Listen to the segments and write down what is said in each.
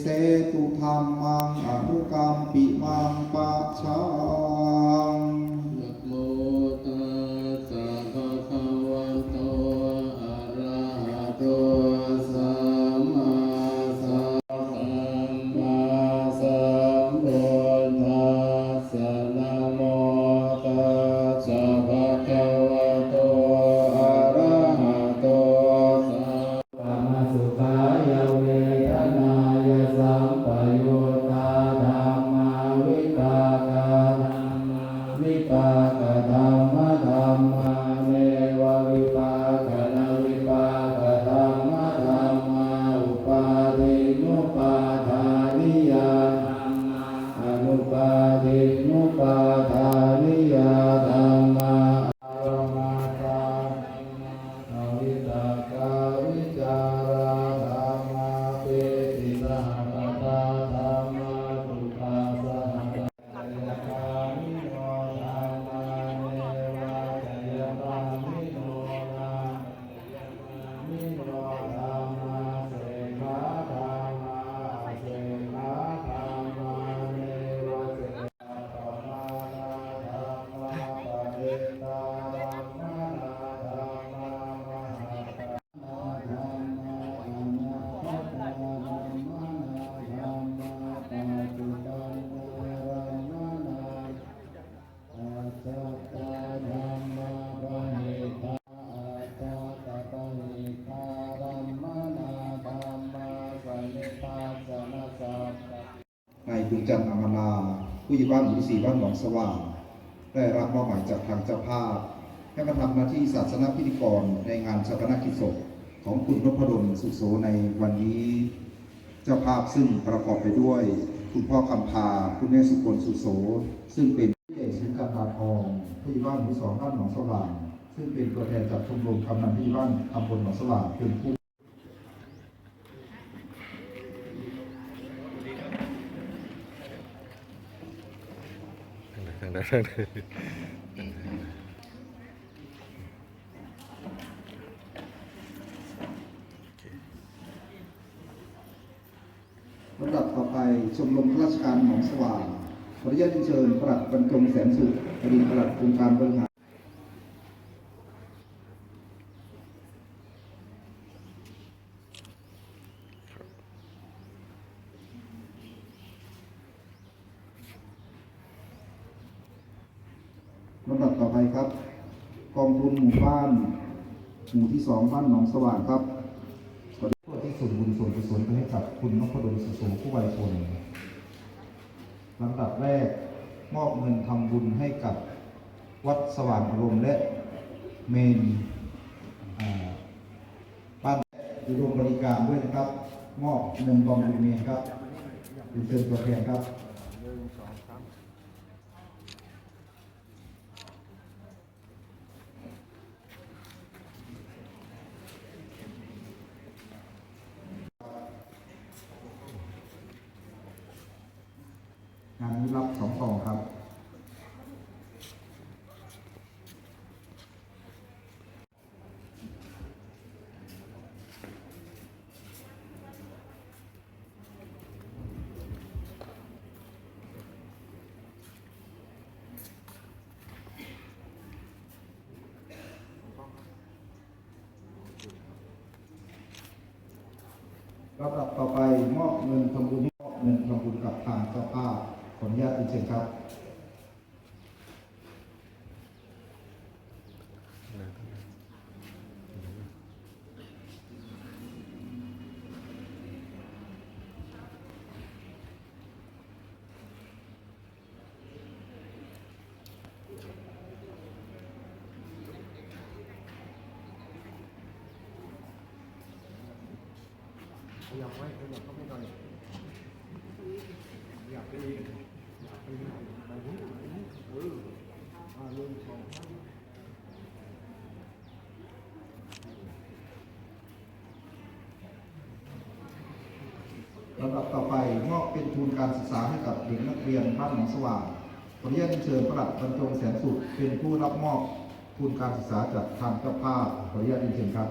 เสตุธรรมังอนุกรรมปิมังปะชา คุณจันทร์อมนาผู้ใหญ่บ้านหมู่ที่สี่บ้านหนองสว่าง ได้รับมอบหมายจากทางเจ้าภาพ ให้มาทำหน้าที่ศาสนพิธีกรในงานชาปนกิจศพของคุณนพดลสุโสในวันนี้ เจ้าภาพซึ่งประกอบไปด้วย คุณพ่อคำพาคุณแม่สุกลสุโส ซึ่งเป็นผู้ใหญ่สิงห์การทองผู้ใหญ่บ้านหมู่สองบ้านหนองสว่าง ซึ่งเป็นตัวแทนจากชมรมกำนันผู้ใหญ่บ้านตำบลหนองสว่างเป็นผู้ ทางใดทางใด ลำดับต่อไปชมรมข้าราชการหมองสว่างขออนุญาตเรียนเชิญปลัดบรรจงแสนสุขอดีตปลัดองค์การบริหารลำดับต่อไปครับ กองทุนหมู่บ้าน หมู่ที่สองบ้านหนองสว่างครับขอทษที่ส่วนบุญส่วนกุศลไปให้กับคุณนพดลสุโสผู้ไวยพลลำดับแรกมอบเงินทำบุญให้กับวัดสว่างอารมณ์และเมนบ้านอยู่รวมบริการด้วยนะครับ มอบเงินกองบุญเมนครับเป็นเชิญตัวแทนครับ งานนี้รับสองกล่องครับ ลำดับต่อไปมอบเงินทำบุญมอบเงินทำบุญกับทางเจ้าภาพ ออนุญาตเป็นเชิญครับอยากไว้อยากเข้าไปหน่อยอยากไปอีกอยากไปอีกไปหุ้นไปหุ้นเอออ่าหนึ่งสองสาม ระดับต่อไปมอบเป็นทุนการศึกษาให้กับเด็กนักเรียนบ้านหนองสว่างขออนุญาตเชิญประหลัดบรรจงแสนสุขเป็นผู้รับมอบทุนการศึกษาจากทางเจ้าภาพขออนุญาตเชิญครับ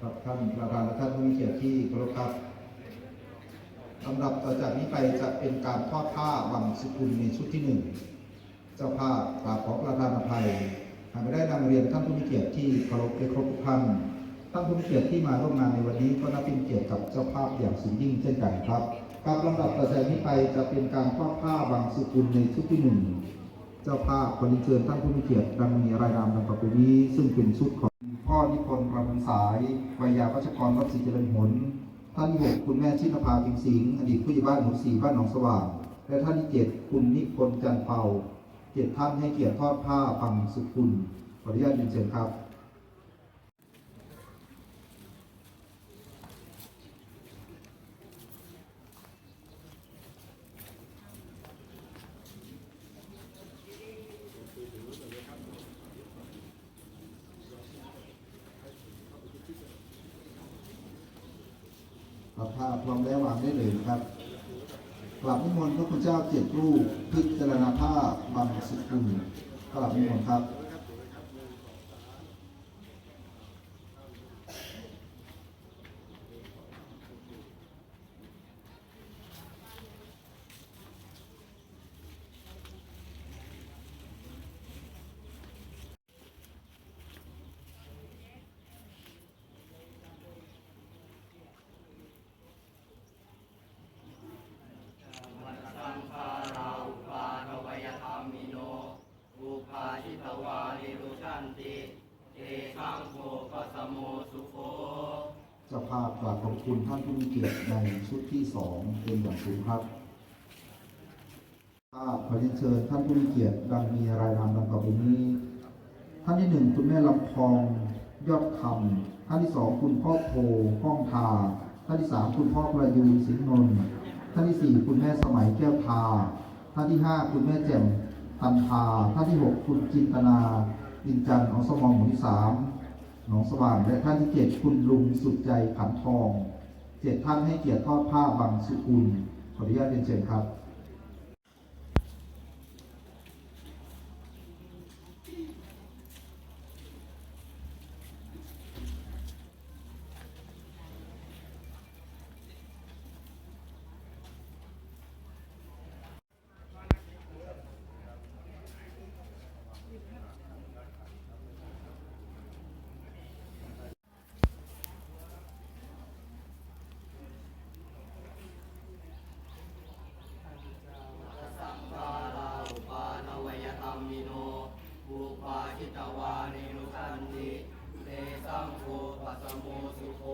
ท่านประธานและท่านผู้มีเกียรติที่เคารพครับลำดับต่อจากนี้ไปจะเป็นการทอดผ้าบังสุกุลในชุดที่หนึ่งเจ้าภาพกราบขอประทานอภัยหากไม่ได้นำเรียนท่านผู้มีเกียรติที่เคารพและครบทุกท่านท่านผู้มีเกียรติที่มาร่วมงานในวันนี้ก็นับเป็นเกียรติกับเจ้าภาพอย่างสูงยิ่งเช่นกันครับการลำดับต่อจากนี้ไปจะเป็นการทอดผ้าบังสุกุลในชุดที่หนึ่ง เจ้าภาพขอเรียนเชิญท่านผู้มีเกียรติดังมีรายนามดังต่อไปนี้ ซึ่งเป็นสุดของพ่อนิพนธ์ประพันสายวิยาวัชกรวัดศรีเจริญผลท่านที่หกคุณแม่ชินภาพิงสิงห์อดีตผู้ใหญ่บ้านหมู่สี่บ้านหนองสว่างและท่านที่เจ็ดคุณนิพนธ์จันเปาเจ็ดท่านให้เกียรติทอดผ้าฟังสุขุลขออนุญาตยินเชิญครับ ครับ ถ้าพร้อมแล้ววางได้เลยนะครับกราบนิมนต์พระคุณเจ้าเจ็ดรูปพิจารณาภาพบังสุกุลกราบนิมนต์ครับ สังขาราอุปาทวยธรรมิโน อุปาชิตวาลิรุชันติเอสังโฆปัสสโมสุโข เจ้าภาพกราบขอบคุณท่านผู้มีเกียรติในชุดที่สองเป็นอย่างสูงครับภาพขอเรียนเชิญท่านผู้มีเกียรติดังมีรายนามดังต่อไปนี้ ท่านที่หนึ่งคุณแม่ลำพองยอดคำท่านที่สองคุณพ่อโพห้องทาท่านที่สามคุณพ่อประยูนสิงห์นนท์ท่านที่สี่คุณแม่สมัยแก้วทาท่านที่ห้าคุณแม่แจ่มตันทาท่านที่หกคุณจินตนาอินจันทร์อสมองหมู่ที่สาม หนองสว่างและท่านที่เจ็ดคุณลุงสุดใจขันทองเจ็ดท่านให้เกียรติทอดผ้าบังสุกุลขออนุญาตเรียนเชิญครับ สังขาราอุปาทวยธรรมิโน อุปาชิตวาลิรุชันติเอสังโฆปัสสโมสุโข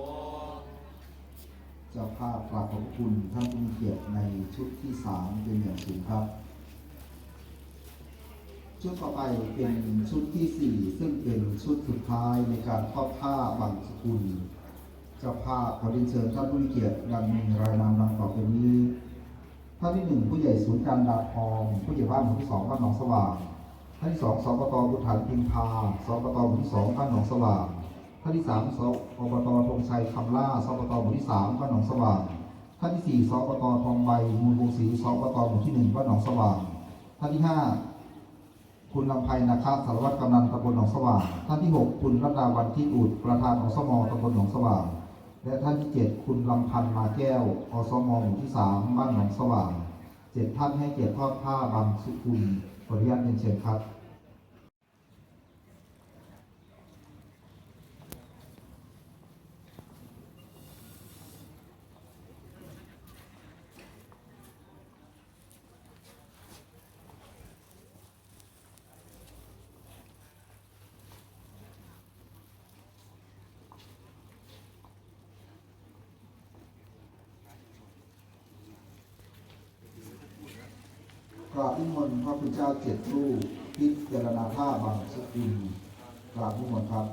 เจ้าภาพกราบขอบ คุณท่านผู้มีเกียรติในชุดที่สามเป็นอย่างสูงครับ ชุดต่อไปเป็นชุดที่สี่ซึ่งเป็นชุดสุดท้ายในการทอดผ้าบังสกุลเจ้าภาพขอเรียนเชิญท่านผู้มีเกียรติดังมีรายนามดังต่อไปนี้ท่านที่หนึ่งผู้ใหญ่ศูนย์การดาทอง ผู้ใหญ่บ้านหมู่ที่สองบ้านหนองสว่างท่านที่สองสปตบุตรฐานพิมพาสปตหมู่ที่สองบ้านหนองสว่างท่านที่สามสอบตธงชัยคำล่าสปตหมู่ที่สามบ้านหนองสว่าง ท่านที่สี่สปตทองใบมูลวงศรีสปตหมู่ที่หนึ่งบ้านหนองสว่าง ท่านที่ห้าคุณลำไพนาคาสารวัตรกำนันตำบลหนองสว่าง ท่านที่หกคุณรัตดาวันที่อุดประธานอสมตำบลหนองสว่าง และท่านที่เจ็ดคุณลำพันธ์มาแก้วอสมหมู่ที่สามบ้านหนองสว่างเจ็ดท่านให้เกียรติทอดผ้าบางสุกุลขออนุญาตเรียนเชิญครับ กราบนิมนต์พระพุทธ เจ้าเจ็ดรูปพิจารณาท่าบางสกุลกราบนิมนต์ครับ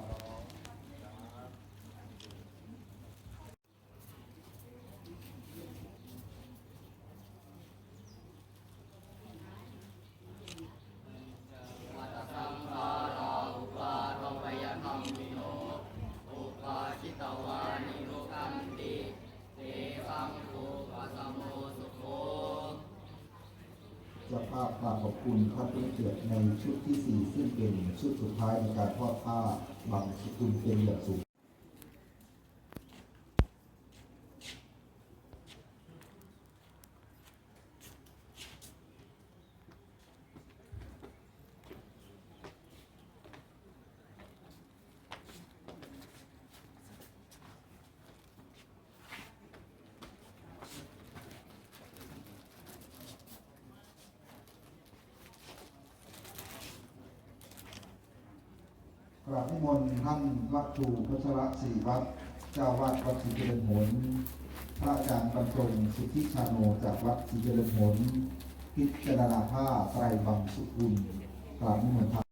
เป็นชุดสุดท้ายในการทอดผ้าบางสกุลเป็นอย่างสูง กราบนิมนต์ท่านพระครูพัชรศรีวัด เจ้าวาดวัดศรีเจริญผลพระอาจารย์บรรจงสุทธิชาโนจากวัดศรีเจริญผลพิจารณาผ้าไตรบังสุขุลกราบนิมนต์ท่าน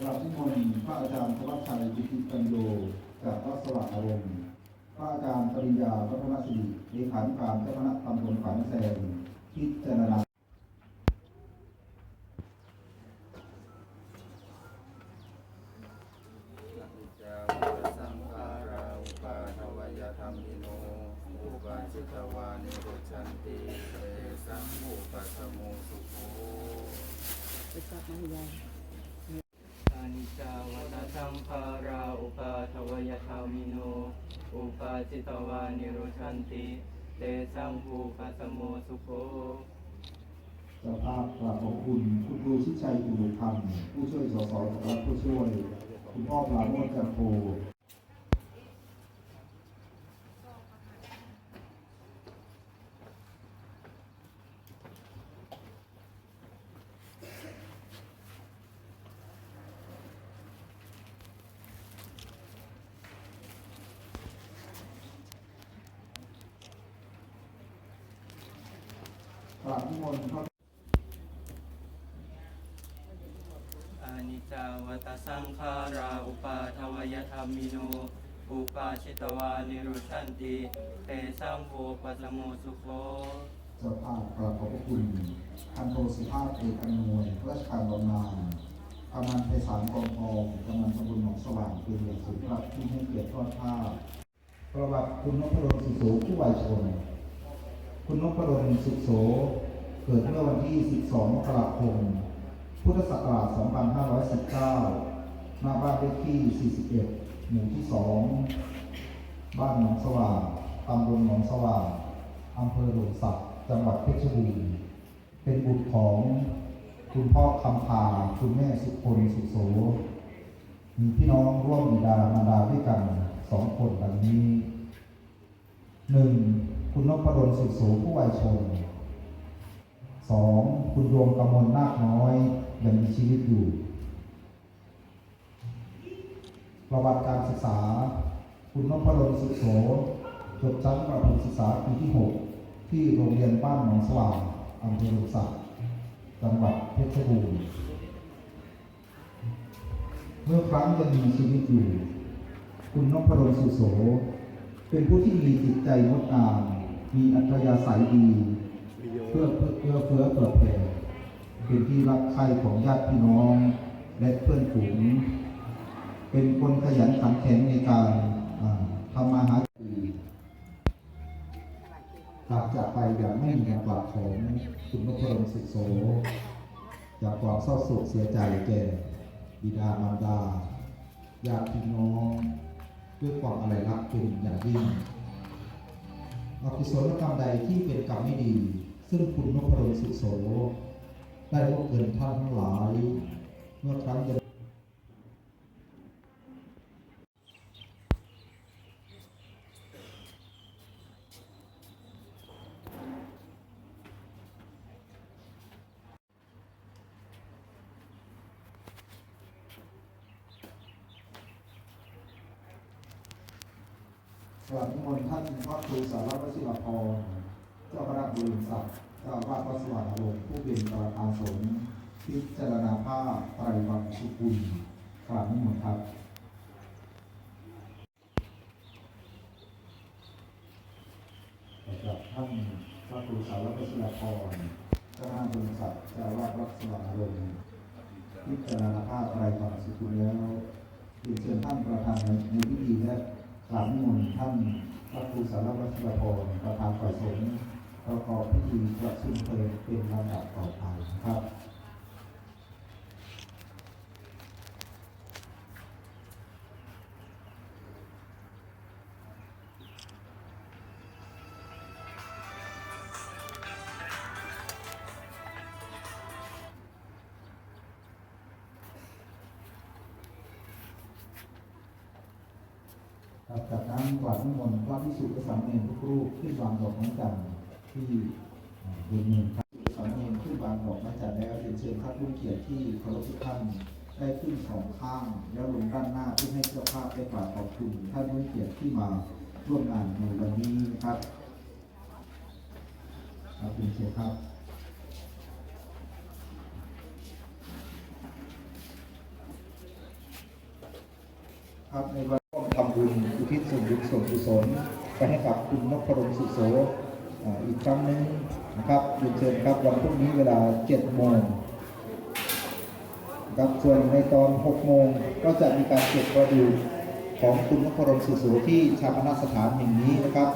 กราบนิมนต์พระอาจารย์ธวัชชัยวิจิตรปัญโยจากวัดสว่างอารมณ์พระอาจารย์ปริญญาวัฒนศิริเลขาธิการเจ้าคณะตำบลขวัญแสงพิจารณา ชิดชัยอุรุธรรมผู้ช่วยสสของรัฐผู้ช่วย คุณพ่อปราโมทจันโทกราบนิมนต์พระ อานิจจาวัต สังขาราอุปาทวยธรรมิโน อุปาชิตวานิโรชันติเตสังภูปัสสโมสุโขเจ้าภาพกราบขอบพระคุณพันโทสุภาพเอกอนวยราชการบำนาญกำนันไพศาลกองทองกำนันตำบลหนองสว่างเป็นอย่าสูงครับที่ให้เกียรติทอดผ้าประวัติคุณนพดลสุโสผู้วัยชน คุณนพดลสุโสเกิดเมื่อวันที่ 12 มกราคม พุทธศักราช 2519 ณบ้านเลขที่ 41 หมู่ที่ 2 บ้านหนองสว่าง ตำบลหนองสว่าง อำเภอหลงสักจังหวัดเพชรบูรณ์เป็นบุตรของคุณพ่อคำพาคุณแม่สุพลสุโส มีพี่น้องร่วมบิดามารดาด้วยกันสองคนดังนี้หนึ่งคุณนพดลสุโสผู้วัยชนสองคุณดวงกมลนาคน้อยยังมีชีวิตอยู่ ประวัติการศึกษา คุณนพดลสุโสจบชั้นประถมศึกษาปีที่ 6 ที่โรงเรียนบ้านหนองสว่างอำเภอหลงสักจังหวัดเพชรบูรณ์เมื่อครั้งยังมีชีวิตอยู่ คุณนพดลสุโส เป็นผู้ที่มีจิตใจงดงามมีอัธยาศัยดี เพื่อเพื่อเพื่อเพื่อเปิดแผ่เป็นที่รักใคร่ของญาติพี่น้อง และเพื่อนฝูง เป็นคนขยันขันแข็งในการทำมาหากินจากจากไปอย่างไม่มีการกลับของคุณนพดลสุโส จากความเศร้าโศกเสียใจแก่บิดามารดาญาติพี่น้องด้วยความอะไรรักเป็นอย่างยิ่งอกุศลกรรมใดที่เป็นกรรมไม่ดี ซึ่งคุณนพดลสุโส ได้ร่วมเกินท่านทั้งหลาย เมื่อครั้งยัง กราบนิมนต์ท่านพระครูสารวัตรวชิรพรเจ้าคณะบุญศักดิ์เจ้าอาวาสวัดสว่างอารมณ์ผู้เป็นประธานสงฆ์พิจารณาผ้าไตรวังสุกุลกราบนิมนต์ครับกับท่านพระครูสารวัตรวชิรพรเจ้าคณะบุญศักดิ์เจ้าอาวาสวัดสว่างอารมณ์พิจารณาผ้าไตรวังสุกุลแล้วเรียนเชิญท่านประธานในพิธีและ กราบนิมนต์ท่านพระครูสารวัตรพรประธานฝ่ายสงฆ์ประกอบพิธีประชุมเพลิงเป็นลำดับต่อไปนะครับ ครับจากนั้นกวาดนิมนต์พระพิสุทธิสามเณรทุกรูปขึ้นวางดอกไม้จันทร์ที่บนเมรุครับสามเณรขึ้นวางดอกไม้จันทร์แล้วเรียนเชิญพระผู้เกียรติที่เคารพทุกท่านได้ขึ้นสองข้างแล้วลงด้านหน้าเพื่อให้เจ้าภาพได้กราบขอบคุณท่านผู้เกียรติที่มาร่วมงานในวันนี้นะครับครับเป็นเชิญครับครับในวัน ศลไปให้กับคุณนพดลสุโสรอีกครั้งหนึ่งนะครับเรียนเชิญครับวันพรุ่งนี้เวลา7โมงครับส่วนในตอน 6 โมงก็จะมีการเก็บกระดูกของคุณนพดลสุโสที่ชาปนสถานแห่งนี้นะครับ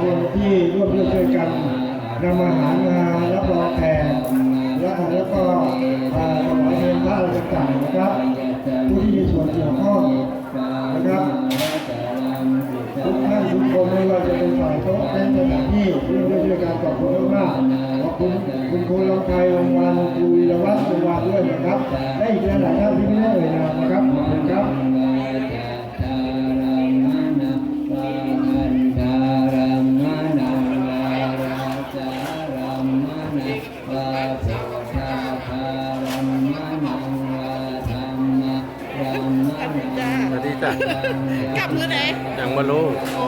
คนที่ร่วมด้วยช่วยกันนำอาหารมารับรองแขกและแล้วก็อ่าถวายเงพระอะไรต่างๆนะครับผู้ที่มีส่วนเกี่ยวข้องนะครับทุกท่านทุกคนไม่ว่าจะเป็นฝ่ายโต๊ะเต็นสถานที่ร่วมด้วยช่วยกันขอบคุณมากขอบคุณคุณครูลำไพโรงพยาบาลครูวีรวัฒน์สุวรรณด้วยนะครับและอีกหลายท่านที่ไม่ได้เอ่ยนามนะครับขอบคุณครับ กลับมือไหนยังมารู้โอ้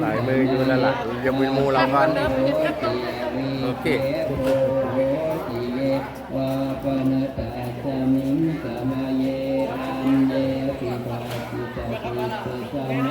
หลายมืออยู่นั่นแหละยังมีมูเรากันโอเควาปนตาสมิงสมาเยอันเยปิปาปิตาปิตสั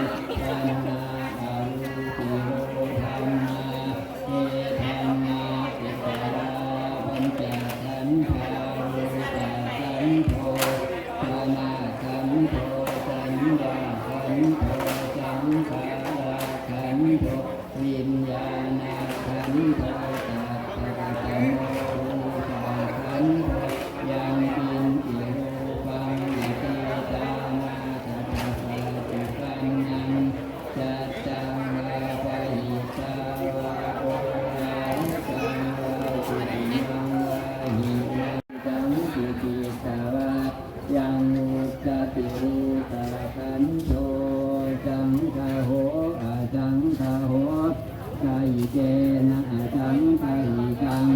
นะจังกายจัง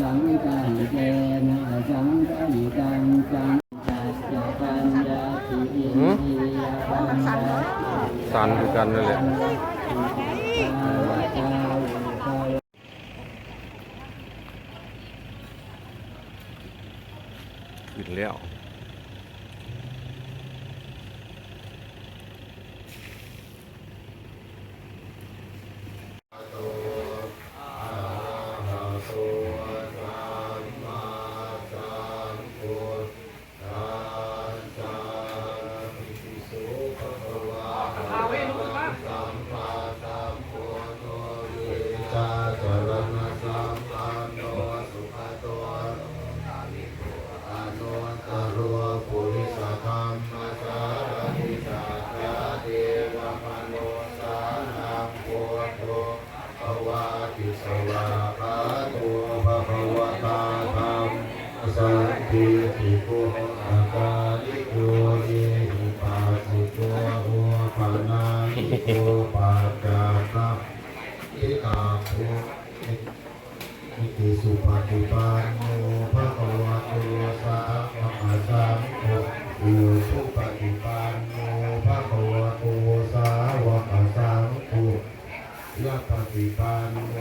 จังกายเจนะจังกายจังจังจัจจปัญญาติอินทรียปัญญาสันคือกันนั่นแหละขึ้นแล้ว วะหาโตภะคะวะตธรรมสันติติโกอาการิโกเอหิปสิโกโปานานิโกปาจาระเออาติติสุปฏิปันโนภะคะวะสาวกสังโฆอุสุปฏิปันโนภะคะวะสาวกสังโฆยะปฏิปันโน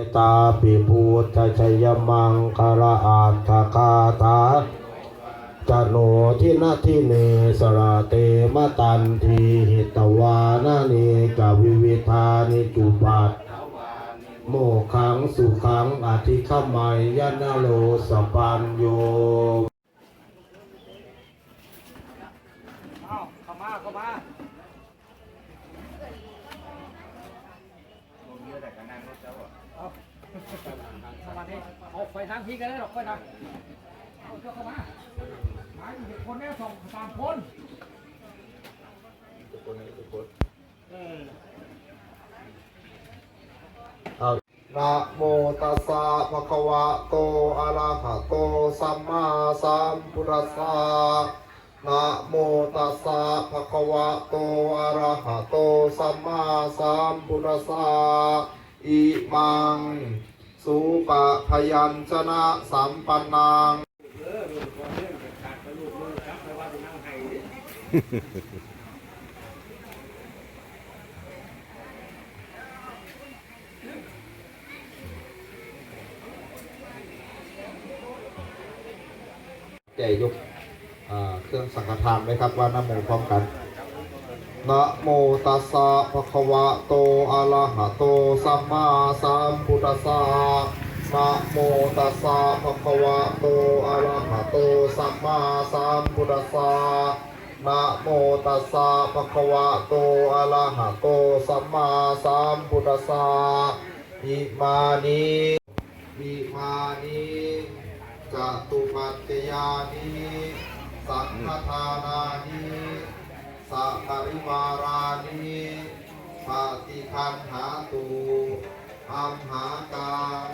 ตาปิภูตชยมังคาราอาตคาตาจโนทินาทิเนสระเตมตันทีหิตวานาเนกวิวิธานิจุปัตโมขังสุขังอธิขมายยนาโลสปันโย เข้ามาเข้ามา สวัสดีเอา ไฟทางพี่กันได้หรอกไฟทางเอาเจ้าเข้ามาหมายถึงคนแน่สองสามคนนะโมตัสสะภะคะวะโตอะระหะโตสัมมาสัมพุทธัสสะนะโมตัสสะภะคะวะโตอะระหะโตสัมมาสัมพุทธัสสะอิมัง สุปะพยัญชนะสัมปันนังแก่ยกเครื่องสังฆทานไหมครับว่านะโมพร้อมกัน นะโมตัสสะภะคะวะโตอะระหะโตสัมมาสัมพุทธัสสะนะโมตัสสะภะคะวะโตอะระหะโตสัมมาสัมพุทธัสสะนะโมตัสสะภะคะวะโตอะระหะโตสัมมาสัมพุทธัสสะอิมานิอิมานิจตุปัจจยานิสังฆทานานิ สัพปริวารานิปฏิคันหาตุอัมหากัง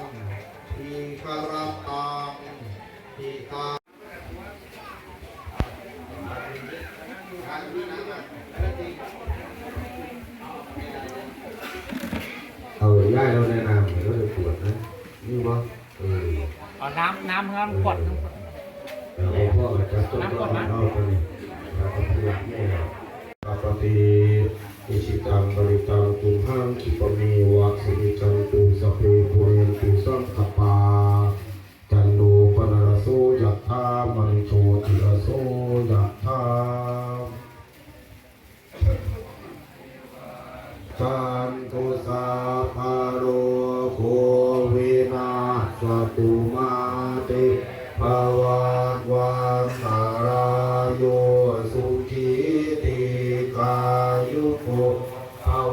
ทีกรตังทีกาเอาย่ายเราแนะนำเราจะปวดนะ นี่วะเออเอาน้ำน้ำครับกดเอาพ่อจะต้นต้นนอกไปเราก็พูดแม่ปป ติอิชิตังปริตังตุมหังคิปะเมวะสิริจันตุสเปปุเรนตุสังขปาจันโนปนรโสยัตถามันโชติรโส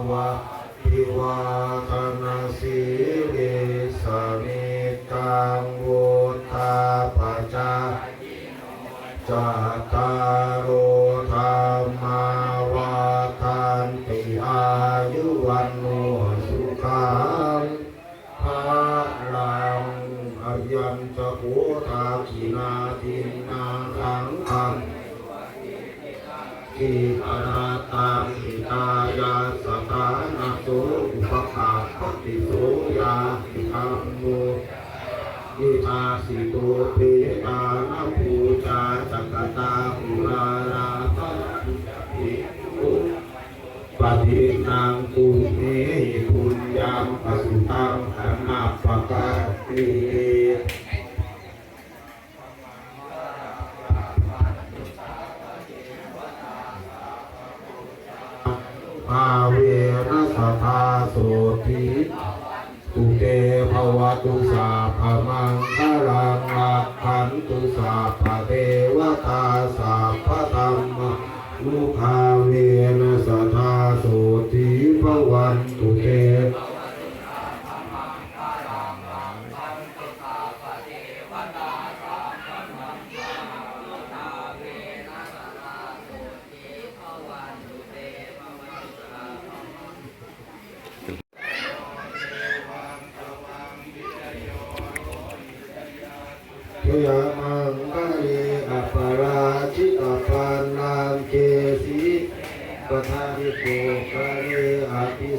ภวะ สธาโสติตุเตภวตุสาภมังคลังลักขันตุสา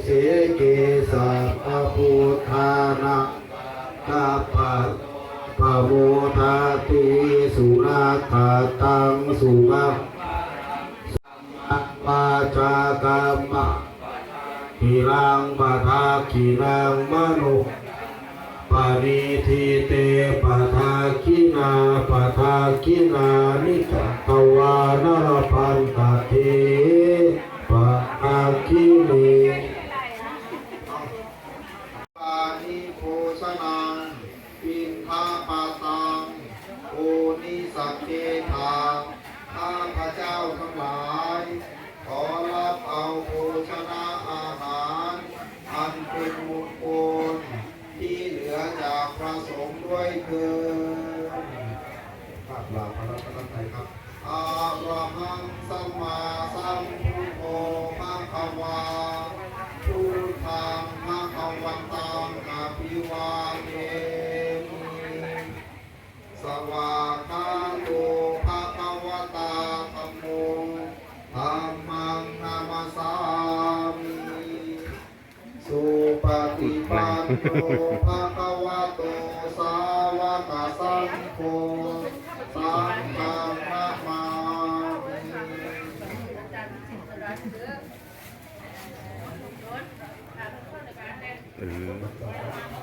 เสเกสัพพุทธานะกาปัสปะโมทาติสุนาคาตังสุมาสัพปาจากัมมะหิรังปะทาคินังมโนปาริทิเตปะทาคินาปะทาคินานิจัตวานรพันตเทปะทาคิเนาพระเจ้าทั้งหลาย ขอรับเอาโภชนะอาหาร อันเป็นมงคลที่เหลือจากพระสงฆ์ด้วยเกินภาพลาพระรัตนตรัยครับอาระหังสัมมา โนภะคะวะโตสาวกสังโฆสังฆังนะมามิ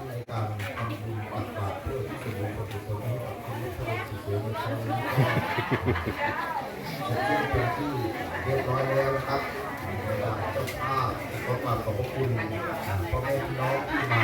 ในการทำบุญตักบาตรเพื่อที่จะบุญกุศลให้กับคนที่ทำมังเรียบร้อยแล้วนะครับเวลาเจ้าภาพขอกราบขอบพระคุณพ่อแม่พี่น้องที่มา